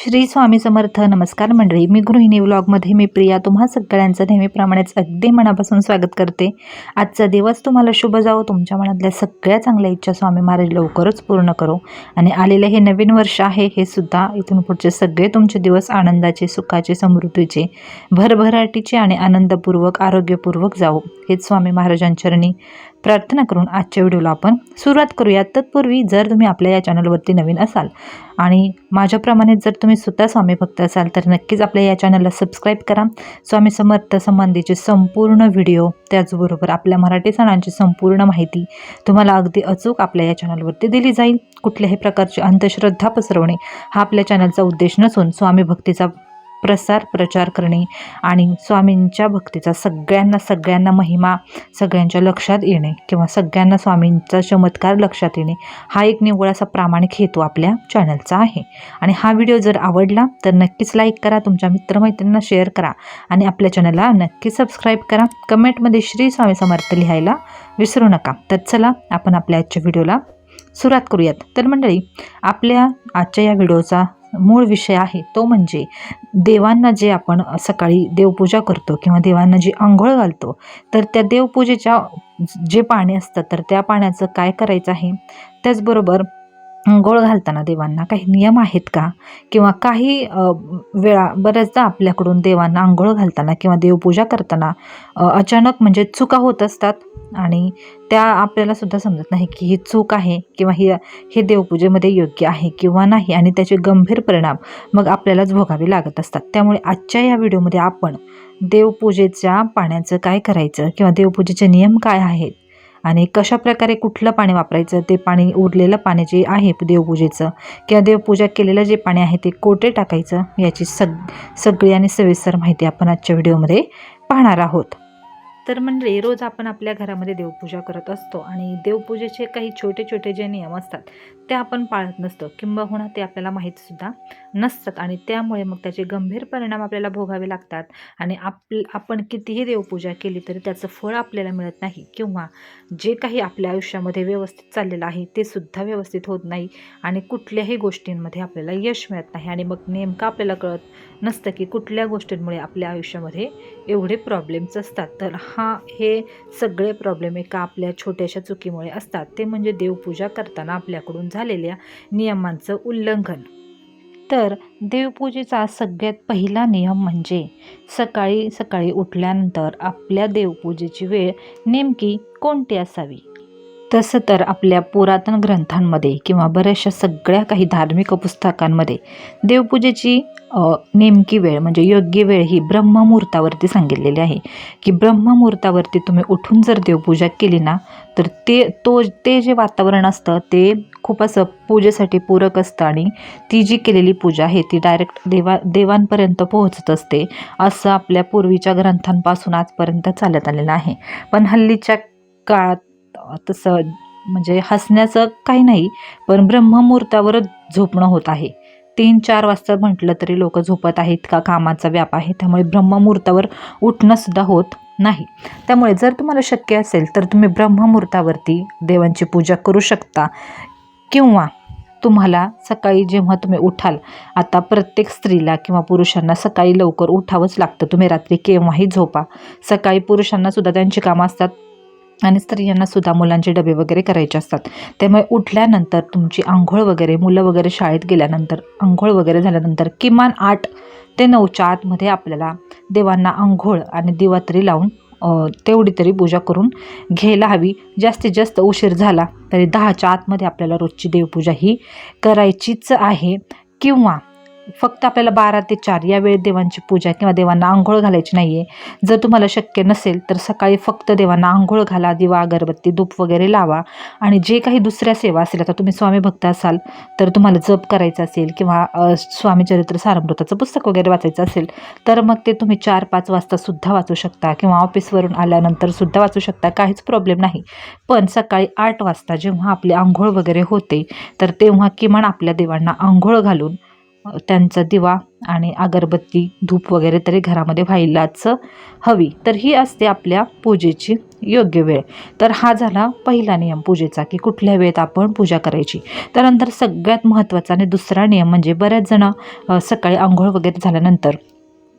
श्री स्वामी समर्थ. नमस्कार मंडळी मी गृहिणी व्लॉगमध्ये मी प्रिया. तुम्हा सगळ्यांचं नेहमीप्रमाणेच अगदी मनापासून स्वागत करते. आजचा दिवस तुम्हाला शुभ जावो तुमच्या मनातल्या सगळ्या चांगल्या इच्छा स्वामी महाराज लवकरच पूर्ण करो. आणि आलेले हे नवीन वर्ष आहे हे सुद्धा इथून पुढचे सगळे तुमचे दिवस आनंदाचे सुखाचे समृद्धीचे भरभराटीचे आणि आनंदपूर्वक आरोग्यपूर्वक जावो. हेच स्वामी महाराजांचरणी प्रार्थना करून आजच्या व्हिडिओला आपण सुरुवात करूया. तत्पूर्वी जर तुम्ही आपल्या या चॅनलवरती नवीन असाल आणि माझ्याप्रमाणे जर तुम्ही स्वतः स्वामी भक्त असाल तर नक्कीच आपल्या या चॅनलला सबस्क्राईब करा. स्वामी समर्थ संबंधीचे संपूर्ण व्हिडिओ त्याचबरोबर आपल्या मराठी सणांची संपूर्ण माहिती तुम्हाला अगदी अचूक आपल्या या चॅनलवरती दिली जाईल. कुठल्याही प्रकारची अंधश्रद्धा पसरवणे हा आपल्या चॅनलचा उद्देश नसून स्वामी भक्तीचा प्रसार प्रचार करणे आणि स्वामींच्या भक्तीचा सगळ्यांना सगळ्यांना महिमा सगळ्यांच्या लक्षात येणे किंवा सगळ्यांना स्वामींचा चमत्कार लक्षात येणे हा एक निव्वळ असा प्रामाणिक हेतू आपल्या चॅनलचा आहे. आणि हा व्हिडिओ जर आवडला तर नक्कीच लाईक करा तुमच्या मित्रमैत्रिणींना शेअर करा आणि आपल्या चॅनलला नक्की सबस्क्राईब करा. कमेंटमध्ये श्री स्वामी समर्थ लिहायला विसरू नका. तर चला आपण आपल्या आजच्या व्हिडिओला सुरुवात करूयात. तर मंडळी आपल्या आजच्या या व्हिडिओचा मूळ विषय आहे तो म्हणजे देवांना जे आपण सकाळी देवपूजा करतो किंवा देवांना जी आंघोळ घालतो तर त्या देवपूजेच्या जे पाणी असतं तर त्या पाण्याचं काय करायचं आहे? त्याचबरोबर अंघोळ घालताना देवांना काही नियम आहेत का? किंवा काही वेळा बऱ्याचदा आपल्याकडून देवांना आंघोळ घालताना किंवा देवपूजा करताना अचानक म्हणजे चुका होत असतात. आणि त्या आपल्याला सुद्धा समजत नाही की ही चूक आहे किंवा ही हे देवपूजेमध्ये योग्य आहे किंवा नाही. आणि त्याचे गंभीर परिणाम मग आपल्यालाच भोगावे लागत असतात. त्यामुळे आजच्या या व्हिडिओमध्ये आपण देवपूजेच्या पाण्याचं काय करायचं किंवा देवपूजेचे नियम काय आहेत आणि कशा प्रकारे कुठलं पाणी वापरायचं ते पाणी उरलेलं पाणी जे आहे देवपूजेचं किंवा देवपूजा केलेलं जे पाणी आहे ते कोठे टाकायचं याची सग सगळी आणि सविस्तर माहिती आपण आजच्या व्हिडिओमध्ये पाहणार आहोत. तर म्हणजे रोज आपण आपल्या घरामध्ये देवपूजा करत असतो आणि देवपूजेचे काही छोटे छोटे जे नियम असतात ते आपण पाळत नसतो. किंबहुना ते आपल्याला माहीतसुद्धा नसतात आणि त्यामुळे मग त्याचे गंभीर परिणाम आपल्याला भोगावे लागतात आणि आप आपण कितीही देवपूजा केली तरी त्याचं फळ आपल्याला मिळत नाही किंवा जे काही आपल्या आयुष्यामध्ये व्यवस्थित चाललेलं आहे ते सुद्धा व्यवस्थित होत नाही आणि कुठल्याही गोष्टींमध्ये आपल्याला यश मिळत नाही आणि मग नेमकं आपल्याला कळत नसतं की कुठल्या गोष्टींमुळे आपल्या आयुष्यामध्ये एवढे प्रॉब्लेम्स असतात. तर हा हे सगळे प्रॉब्लेम एका आपल्या छोट्याशा चुकीमुळे असतात. ते म्हणजे देवपूजा करताना आपल्याकडून झालेल्या नियमांचं उल्लंघन. तर देवपूजेचा सगळ्यात पहिला नियम म्हणजे सकाळी सकाळी उठल्यानंतर आपल्या देवपूजेची वेळ नेमकी कोणती असावी? तसं तर आपल्या पुरातन ग्रंथांमध्ये किंवा बऱ्याचशा सगळ्या काही धार्मिक पुस्तकांमध्ये देवपूजेची नेमकी वेळ म्हणजे योग्य वेळ ही ब्रह्ममुहूर्तावरती सांगितलेली आहे. की ब्रह्ममुहूर्तावरती तुम्ही उठून जर देवपूजा केली ना तर ते तो ते जे वातावरण असतं ते खूप असं पूजेसाठी पूरक असतं आणि ती जी केलेली पूजा आहे ती डायरेक्ट देवा देवांपर्यंत पोहोचत असते असं आपल्या पूर्वीच्या ग्रंथांपासून आजपर्यंत चालत आलेलं आहे. पण हल्लीच्या काळात तसं म्हणजे हसण्याचं काही नाही पण ब्रह्ममुहूर्तावरच झोपणं होत आहे. तीन चार वाजता म्हटलं तरी लोक झोपत आहेत का? कामाचा व्याप आहे. त्यामुळे ब्रह्ममुहूर्तावर उठणंसुद्धा होत नाही. त्यामुळे जर तुम्हाला शक्य असेल तर तुम्ही ब्रह्ममुहूर्तावरती देवांची पूजा करू शकता. किंवा तुम्हाला सकाळी जेव्हा तुम्ही उठाल आता प्रत्येक स्त्रीला किंवा पुरुषांना सकाळी लवकर उठावंच लागतं. तुम्ही रात्री केव्हाही झोपा. सकाळी पुरुषांनासुद्धा त्यांची कामं असतात. आणि स्त्रियांना सुद्धा मुलांचे डबे वगैरे करायचे असतात. त्यामुळे उठल्यानंतर तुमची आंघोळ वगैरे मुलं वगैरे शाळेत गेल्यानंतर आंघोळ वगैरे झाल्यानंतर किमान आठ ते नऊच्या आतमध्ये आपल्याला देवांना आंघोळ आणि दिवातरी लावून तेवढी तरी पूजा करून घ्यायला हवी. जास्तीत जास्त उशीर झाला तरी दहाच्या आतमध्ये आपल्याला रोजची देवपूजा ही करायचीच आहे. किंवा फक्त आपल्याला बारा ते चार या वेळेत देवांची पूजा किंवा देवांना आंघोळ घालायची नाही आहे जर तुम्हाला शक्य नसेल तर सकाळी फक्त देवांना आंघोळ घाला दिवा अगरबत्ती धूप वगैरे लावा. आणि जे काही दुसऱ्या सेवा असेल आता तुम्ही स्वामी भक्त असाल तर तुम्हाला जप करायचं असेल किंवा स्वामीचरित्र स्वामी चरित्र पुस्तक वगैरे वाचायचं असेल तर मग ते तुम्ही चार पाच वाजता सुद्धा वाचू शकता किंवा ऑफिसवरून आल्यानंतर सुद्धा वाचू शकता काहीच प्रॉब्लेम नाही. पण सकाळी आठ वाजता जेव्हा आपली आंघोळ वगैरे होते तर तेव्हा किमान आपल्या देवांना आंघोळ घालून त्यांचा दिवा आणि अगरबत्ती धूप वगैरे तरी घरामध्ये व्हायलाच हवी. तर ही असते आपल्या पूजेची योग्य वेळ. तर हा झाला पहिला नियम पूजेचा की कुठल्या वेळेत आपण पूजा करायची. त्यानंतर सगळ्यात महत्त्वाचा आणि दुसरा नियम म्हणजे बऱ्याच जण सकाळी आंघोळ वगैरे झाल्यानंतर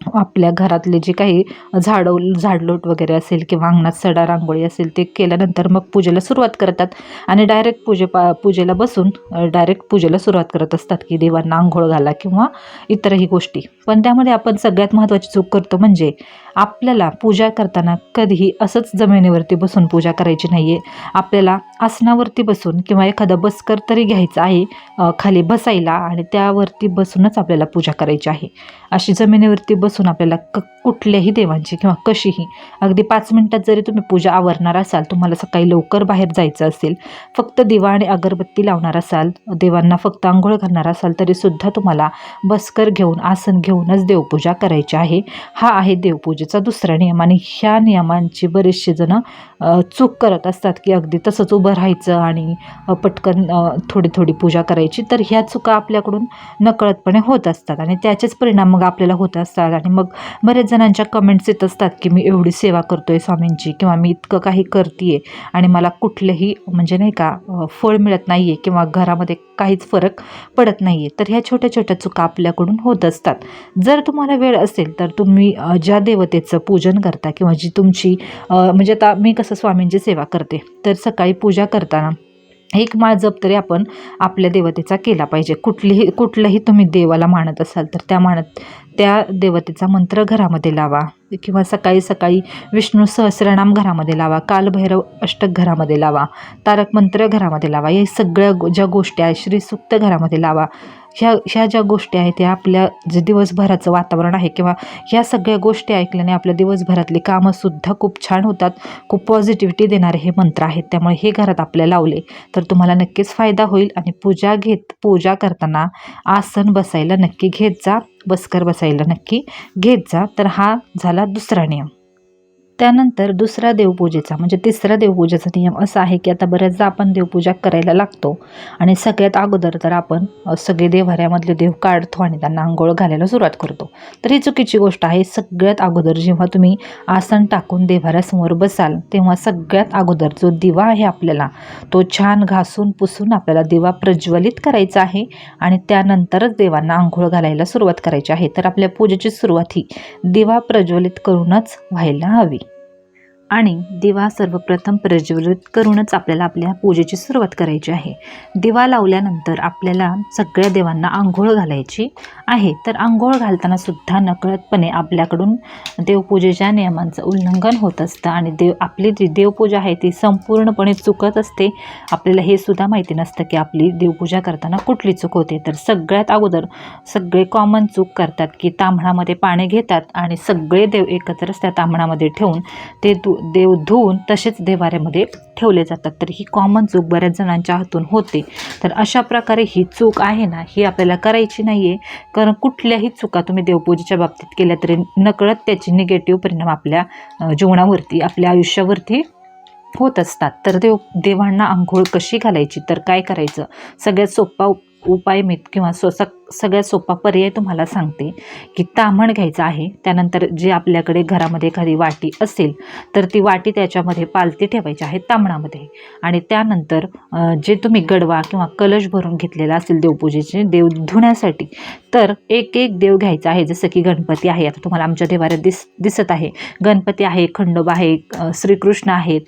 आपल्या घरातले जे काही झाडं झाडलोट वगैरे असेल किंवा अंगणात सडा रांगोळी असेल ते केल्यानंतर मग पूजेला सुरुवात करतात. आणि डायरेक्ट पूजे पा पूजेला बसून डायरेक्ट पूजेला सुरुवात करत असतात की देवांना आंघोळ घाला किंवा इतरही गोष्टी. पण त्यामध्ये आपण सगळ्यात महत्त्वाची चूक करतो म्हणजे आपल्याला पूजा करताना कधीही असंच जमिनीवरती बसून पूजा करायची नाही आहे आपल्याला आसनावरती बसून किंवा एखादा बसकर तरी घ्यायचा आहे खाली बसायला आणि त्यावरती बसूनच आपल्याला पूजा करायची आहे. अशी जमिनीवरती बस बसून आपल्याला क कुठल्याही देवांची किंवा कशीही अगदी पाच मिनटात जरी तुम्ही पूजा आवरणार असाल तुम्हाला सकाळी लवकर बाहेर जायचं असेल फक्त दिवा आणि अगरबत्ती लावणार असाल देवांना फक्त आंघोळ घालणार असाल तरीसुद्धा तुम्हाला बसकर घेऊन आसन घेऊनच देवपूजा करायची आहे. हा आहे देवपूजेचा दुसरा नियम आणि ह्या नियमांची बरेचसे जणं चूक करत असतात की अगदी तसंच उभं राहायचं आणि पटकन थोडी थोडी पूजा करायची. तर ह्या चुका आपल्याकडून नकळतपणे होत असतात आणि त्याचेच परिणाम मग आपल्याला होत असतात. आणि मग बरेच जणांच्या कमेंट्स येत असतात की मी एवढी सेवा करतो आहे स्वामींची किंवा मी इतकं काही करते आहे आणि मला कुठलंही म्हणजे नाही का फळ मिळत नाही आहे किंवा घरामध्ये काहीच फरक पडत नाही आहे तर ह्या छोट्या छोट्या चुका आपल्याकडून होत असतात. जर तुम्हाला वेळ असेल तर तुम्ही ज्या देवतेचं पूजन करता किंवा जी तुमची म्हणजे आता मी कसं स्वामींची सेवा करते तर सकाळी पूजा करताना एक माळ जप तरी आपण आपल्या देवतेचा केला पाहिजे. कुठलीही कुठलंही तुम्ही देवाला मानत असाल तर त्या मानत त्या देवतेचा मंत्र घरामध्ये लावा. किंवा सकाळी सकाळी विष्णू सहस्रनाम घरामध्ये लावा. कालभैरव अष्टक घरामध्ये लावा. तारक मंत्र घरामध्ये लावा. या सगळ्या गो- ज्या गोष्टी आहेत श्रीसुक्त घरामध्ये लावा. ह्या ह्या ज्या गोष्टी आहेत त्या आपल्या जे दिवसभराचं वातावरण आहे किंवा ह्या सगळ्या गोष्टी ऐकल्याने आपल्या दिवसभरातली कामंसुद्धा खूप छान होतात खूप पॉझिटिव्हिटी देणारे हे मंत्र आहेत. त्यामुळे हे घरात आपल्या लावले तर तुम्हाला नक्कीच फायदा होईल आणि पूजा घेत पूजा करताना आसन बसायला नक्की घेत जा बसकर बसायला नक्की घेत जा. तर हा झाला दुसरा नियम. त्यानंतर दुसरा देवपूजेचा म्हणजे तिसरा देवपूजेचा नियम असा आहे की आता बऱ्याचदा आपण देवपूजा करायला लागतो. आणि सगळ्यात अगोदर तर आपण सगळे देव्हाऱ्यामधले देव काढतो आणि त्यांना आंघोळ घालायला सुरुवात करतो. तर ही चुकीची गोष्ट आहे. सगळ्यात अगोदर जेव्हा तुम्ही आसन टाकून देवाऱ्यासमोर बसाल तेव्हा सगळ्यात अगोदर जो दिवा आहे आपल्याला तो छान घासून पुसून आपल्याला दिवा प्रज्वलित करायचा आहे आणि त्यानंतरच देवांना आंघोळ घालायला सुरुवात करायची आहे. तर आपल्या पूजेची सुरुवात ही दिवा प्रज्वलित करूनच व्हायला हवी. आणि दिवा सर्वप्रथम प्रज्वलित करूनच आपल्याला आपल्या पूजेची सुरुवात करायची आहे. दिवा लावल्यानंतर आपल्याला सगळ्या देवांना आंघोळ घालायची आहे. तर आंघोळ घालताना सुद्धा नकळतपणे आपल्याकडून देवपूजेच्या नियमांचं उल्लंघन होत असतं आणि देव आपली जी देवपूजा आहे ती संपूर्णपणे चुकत असते. आपल्याला हे सुद्धा माहिती नसतं की आपली देवपूजा करताना कुठली चूक होते. तर सगळ्यात अगोदर सगळे कॉमन चूक करतात की तांबणामध्ये पाणी घेतात आणि सगळे देव एकत्रच त्या तांबणामध्ये ठेवून. ते दु देव धुवून तसेच देवाऱ्यामध्ये ठेवले जातात. तर ही कॉमन चूक बऱ्याच जणांच्या हातून होते. तर अशा प्रकारे ही चूक आहे ना ही आपल्याला करायची नाही आहे कारण कुठल्याही चुका तुम्ही देवपूजेच्या बाबतीत केल्या तरी नकळत त्याची निगेटिव्ह परिणाम आपल्या जीवनावरती आपल्या आयुष्यावरती होत असतात. तर देव देवांना आंघोळ कशी घालायची? तर काय करायचं? सगळ्यात सोपा उपाय मी किंवा सो सगळ्यात सोपा पर्याय तुम्हाला सांगते की ताम्हण घ्यायचं आहे. त्यानंतर जे आपल्याकडे घरामध्ये एखादी वाटी असेल तर ती वाटी त्याच्यामध्ये पालती ठेवायची आहे तांबणामध्ये आणि त्यानंतर जे तुम्ही गडवा किंवा कलश भरून घेतलेला असेल देवपूजेचे देव धुण्यासाठी तर एक एक देव घ्यायचा आहे. जसं की गणपती आहे आता तुम्हाला आमच्या देवाऱ्यात दिस दिसत आहे. गणपती आहे खंडोबा आहे श्रीकृष्ण आहेत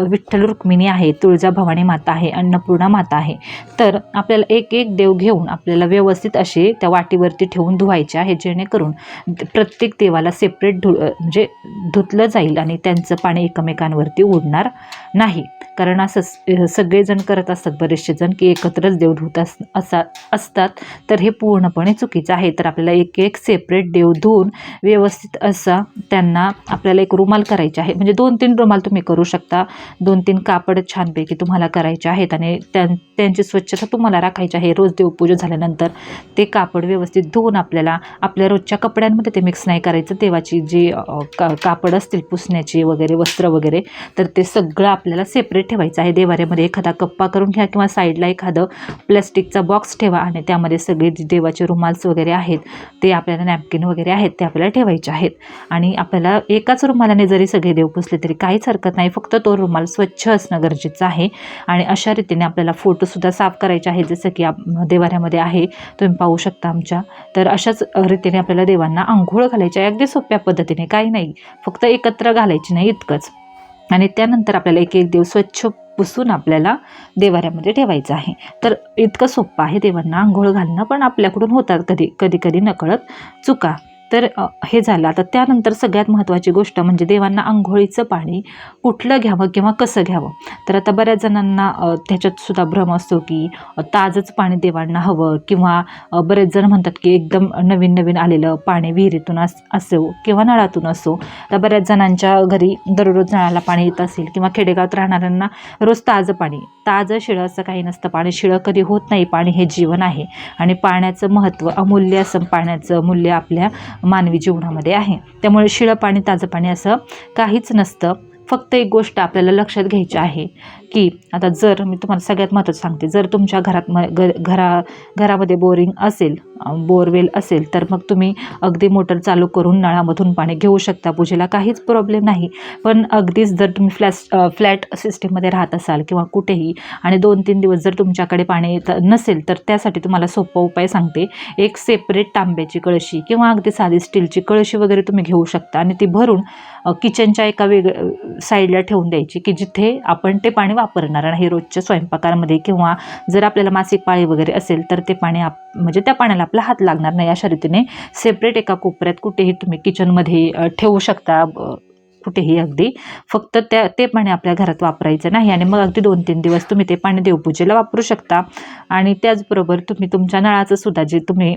विठ्ठल रुक्मिणी आहे तुळजाभवानी माता आहे अन्नपूर्णा माता आहे. तर आपल्याला एक एक देव घेऊन आपल्याला व्यवस्थित असे त्या वाटीवरती ठेवून धुवायचे आहे जेणेकरून प्रत्येक देवाला सेपरेट धु म्हणजे धुतलं जाईल आणि त्यांचं पाणी एकमेकांवरती उडणार नाही. कारण असं सगळेजण करत असतात बरेचसे जण की एकत्रच देव धुत अस असा असतात. तर हे पूर्णपणे चुकीचं आहे. तर आपल्याला एक एक सेपरेट देव धुवून व्यवस्थित असा त्यांना आपल्याला एक रुमाल करायचे आहे. म्हणजे दोन तीन रुमाल तुम्ही करू शकता. दोन तीन कापड छानपैकी तुम्हाला करायचे आहेत आणि त्यां त्यांची स्वच्छता तुम्हाला राखायची आहे. रोज देवपूजा झाल्यानंतर ते कापड व्यवस्थित धुवून आपल्याला आपल्या रोजच्या कपड्यांमध्ये ते मिक्स नाही करायचं. देवाची जी का कापड असतील पुसण्याची वगैरे वस्त्र वगैरे तर ते सगळं आपल्याला सेपरेट ठेवायचं आहे. देवाऱ्यामध्ये एखादा कप्पा करून घ्या किंवा साईडला एखादं प्लॅस्टिकचा बॉक्स ठेवा आणि त्यामध्ये सगळे जे देवाचे रुमाल्स वगैरे आहेत ते आपल्याला नॅपकिन वगैरे आहेत ते आपल्याला ठेवायचे आहेत. आणि आपल्याला एकाच रुमालाने जरी सगळे देव पुसले तरी काहीच हरकत नाही. फक्त तो रुमाल स्वच्छ असणं गरजेचं आहे. आणि अशा रीतीने आपल्याला फोटोसुद्धा साफ करायचे आहे जसं की आप देवाऱ्यामध्ये आहे. तुम्ही पाहू शकता आमच्या. तर अशाच रीतीने आपल्याला देवांना आंघोळ घालायची आहे. अगदी सोप्या पद्धतीने. काही नाही. फक्त एकत्र घालायची नाही इतकंच. आणि त्यानंतर आपल्याला एक एक देव स्वच्छ पुसून आपल्याला देवाऱ्यामध्ये ठेवायचं आहे. तर इतकं सोपं आहे देवांना आंघोळ घालणं. पण आपल्याकडून होतात कधी कधी कधी नकळत चुका. तर हे झालं. आता त्यानंतर सगळ्यात महत्त्वाची गोष्ट म्हणजे देवांना आंघोळीचं पाणी कुठलं घ्यावं किंवा कसं घ्यावं? तर आता बऱ्याच जणांना त्याच्यात सुद्धा भ्रम असतो की ताजंच पाणी देवांना हवं किंवा बरेच जण म्हणतात की एकदम नवीन नवीन आलेलं पाणी विहिरीतून अस असो किंवा नळातून असो. तर बऱ्याच जणांच्या घरी दररोज नळाला पाणी येत असेल किंवा खेडेगावात राहणाऱ्यांना रोज ताजं पाणी ताजं शिळं असं काही नसतं. पाणी शिळं कधी होत नाही. पाणी हे जीवन आहे. आणि पाण्याचं महत्त्व अमूल्य असं पाण्याचं मूल्य आपल्या मानवी जीवनामध्ये आहे. त्यामुळे शिळं पाणी ताजं पाणी असं काहीच नसतं. फक्त एक गोष्ट आपल्याला लक्षात घ्यायची आहे. की आता जर मी तुम्हाला सगळ्यात महत्त्वाचं सांगते जर तुमच्या घरात म ग घरा घरामध्ये बोरिंग असेल बोरवेल असेल तर मग तुम्ही अगदी मोटर चालू करून नळामधून पाणी घेऊ शकता. पूजेला काहीच प्रॉब्लेम नाही. पण अगदीच जर तुम्ही फ्लॅस फ्लॅट सिस्टीममध्ये राहत असाल किंवा कुठेही आणि दोन तीन दिवस जर तुमच्याकडे पाणी येत नसेल तर त्यासाठी तुम्हाला सोपा उपाय सांगते. एक सेपरेट तांब्याची कळशी किंवा अगदी साधी स्टीलची कळशी वगैरे तुम्ही घेऊ शकता आणि ती भरून किचनच्या एका वेग साईडला ठेवून द्यायची की जिथे आपण ते पाणी वापरणार आहे रोजच्या स्वयंपाकामध्ये किंवा जर आपल्याला मासिक पाळी वगैरे असेल तर ते पाणी आप म्हणजे त्या पाण्याला आपला हात लागणार नाही अशा रीतीने सेपरेट एका कोपऱ्यात कुठेही तुम्ही किचनमध्ये ठेवू शकता कुठेही अगदी. फक्त त्या ते पाणी आपल्या घरात वापरायचं नाही आणि मग अगदी दोन तीन दिवस तुम्ही ते पाणी देवपूजेला वापरू शकता. आणि त्याचबरोबर तुम्ही तुमच्या नळाचं सुद्धा जे तुम्ही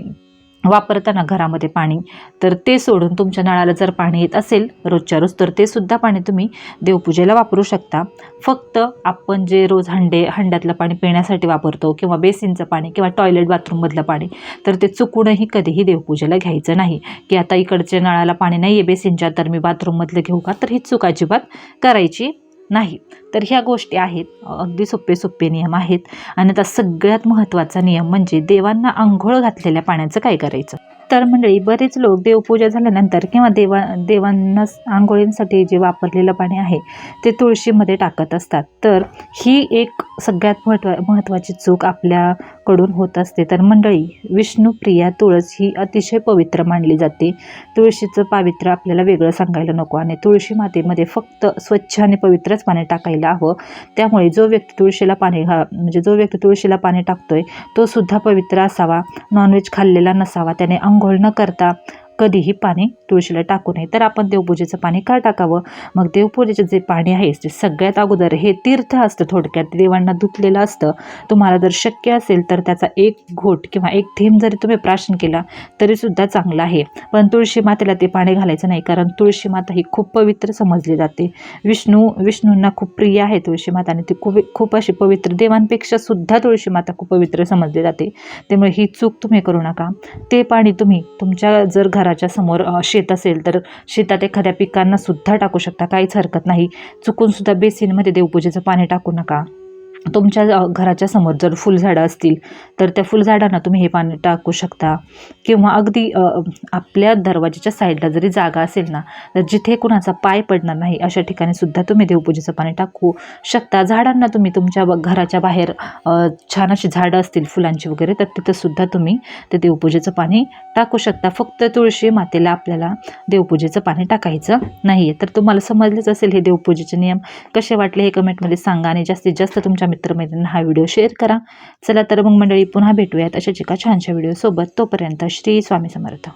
वापरताना घरामध्ये पाणी तर ते सोडून तुमच्या नळाला जर पाणी येत असेल रोजच्या रोज तर ते सुद्धा पाणी तुम्ही देवपूजेला वापरू शकता. फक्त आपण जे रोज हंडे हंड्यातलं पाणी पिण्यासाठी वापरतो किंवा बेसिनचं पाणी किंवा टॉयलेट बाथरूममधलं पाणी तर ते चुकूनही कधीही देवपूजेला घ्यायचं नाही. की आता इकडच्या नळाला पाणी नाही आहे बेसिनच्या तर मी बाथरूममधलं घेऊ का? तर ही चूक अजिबात करायची नाही. तर ह्या गोष्टी आहेत अगदी सोपे सोपे नियम आहेत. आणि आता सगळ्यात महत्त्वाचा नियम म्हणजे देवांना आंघोळ घातलेल्या पाण्याचं काय करायचं? तर मंडळी बरेच लोक देवपूजा झाल्यानंतर किंवा देवा देवांना आंघोळींसाठी जे वापरलेलं पाणी आहे ते तुळशीमध्ये टाकत असतात. तर ही एक सगळ्यात महत्त्वा महत्त्वाची चूक आपल्याकडून होत असते. तर मंडळी विष्णुप्रिया तुळस ही अतिशय पवित्र मानली जाते. तुळशीचं पावित्र्य आपल्याला वेगळं सांगायला नको आणि तुळशी मातेमध्ये फक्त स्वच्छ आणि पवित्रच पाणी टाकायला हवं. त्यामुळे जो व्यक्ती तुळशीला पाणी घा म्हणजे जो व्यक्ती तुळशीला पाणी टाकतोय तो सुद्धा पवित्र असावा. नॉनव्हेज खाल्लेला नसावा. त्याने आंघोळ न करता कधीही पाणी तुळशीला टाकू नये. तर आपण देवपूजेचं पाणी का टाकावं? मग देवपूजेचं जे पाणी आहे ते सगळ्यात अगोदर हे तीर्थ असतं थोडक्यात. देवांना धुतलेलं असतं. तुम्हाला जर शक्य असेल तर त्याचा एक घोट किंवा एक थेंब जरी तुम्ही प्राशन केला तरीसुद्धा चांगलं आहे. पण तुळशी मातेला ते पाणी घालायचं नाही कारण तुळशी माता ही खूप पवित्र समजली जाते. विष्णू विष्णूंना खूप प्रिय आहे तुळशी माता आणि ती खूप खूप अशी पवित्र देवांपेक्षा सुद्धा तुळशी माता खूप पवित्र समजली जाते. त्यामुळे ही चूक तुम्ही करू नका. ते पाणी तुम्ही तुमच्या जर घराच्या समोर शेत असेल तर शेतात एखाद्या पिकांना सुद्धा टाकू शकता. काहीच हरकत नाही. चुकून सुद्धा बेसिनमध्ये देवपूजेचं पाणी टाकू नका. तुमच्या घराच्या समोर जर फुलझाडं असतील तर त्या फुलझाडांना तुम्ही हे पाणी टाकू शकता. किंवा अगदी आपल्या दरवाजाच्या साईडला जरी जागा असेल ना तर जिथे कुणाचा पाय पडणार नाही अशा ठिकाणी सुद्धा तुम्ही देवपूजेचं पाणी टाकू शकता. झाडांना तुम्ही तुमच्या ब- घराच्या बाहेर छान अशी झाडं असतील फुलांची वगैरे तर तिथंसुद्धा तुम्ही ते देवपूजेचं पाणी टाकू शकता. फक्त तुळशी मातेला आपल्याला देवपूजेचं पाणी टाकायचं नाही आहे तर तुम्हाला समजलेच असेल हे देवपूजेचे नियम कसे वाटले हे कमेंटमध्ये सांगा आणि जास्तीत जास्त तुमच्या मित्रमैत्रिणी हा व्हिडिओ शेअर करा. चला तर मग मंडळी पुन्हा भेटूयात अशाच एका छानशा व्हिडिओसोबत. तोपर्यंत श्री स्वामी समर्थ.